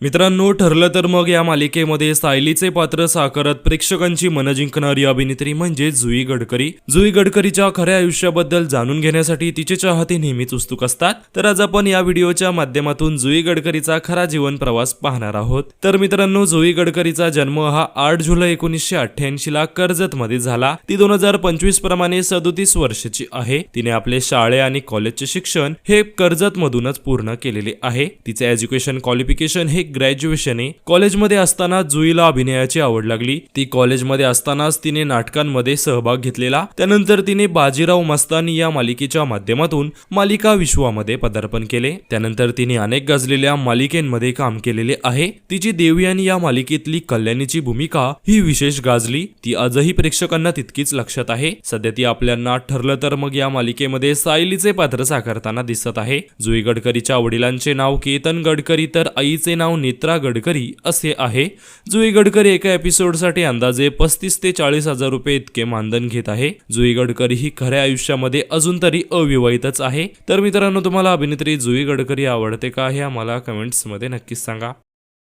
मित्रांनो ठरलं तर मग या मालिकेमध्ये सायलीचे पात्र साकारत प्रेक्षकांची मन जिंकणारी अभिनेत्री म्हणजे जुई गडकरी. जुई गडकरीच्या खऱ्या आयुष्याबद्दल जाणून घेण्यासाठी तिचे चाहते नेहमीच उत्सुक असतात. तर आज आपण या व्हिडिओच्या माध्यमातून जुई गडकरीचा खरा जीवन प्रवास पाहणार आहोत. तर मित्रांनो जुई गडकरीचा जन्म हा आठ जुलै एकोणीसशे अठ्ठ्याऐंशी ला कर्जत मध्ये झाला. ती दोन हजार पंचवीस प्रमाणे सदोतीस वर्षाची आहे. तिने आपले शाळे आणि कॉलेजचे शिक्षण हे कर्जत मधूनच पूर्ण केलेले आहे. तिचे एज्युकेशन क्वालिफिकेशन हे ग्रॅज्युएशन आहे कॉलेजमध्ये असताना जुईला अभिनयाची आवड लागली. ती कॉलेजमध्ये असतानाच तिने नाटकांमध्ये सहभाग घेतलेला. त्यानंतर तिने बाजीराव मस्तानी या मालिकेच्या माध्यमातून मालिका विश्वामध्ये पदार्पण केले. त्यानंतर तिने अनेक गाजलेल्या मालिकेमध्ये काम केलेले आहे. तिची देवयानी या मालिकेतली कल्याणीची भूमिका ही विशेष गाजली. ती आजही प्रेक्षकांना तितकीच लक्षात आहे. सध्या ती आपल्याला ठरलं तर मग या मालिकेमध्ये सायलीचे पात्र साकारताना दिसत आहे. जुई गडकरीच्या वडिलांचे नाव केतन गडकरी तर आईचे नाव नेत्रा गडकरी असे आहे जुई गडकरी एका एपिसोडसाठी अंदाजे पस्तीस ते चाळीस हजार रुपये इतके मानधन घेत आहे. जुई गडकरी ही खऱ्या आयुष्यामध्ये अजून तरी अविवाहितच आहे. तर मित्रांनो तुम्हाला अभिनेत्री जुई गडकरी आवडते का हे आम्हाला कमेंट्समध्ये नक्कीच सांगा.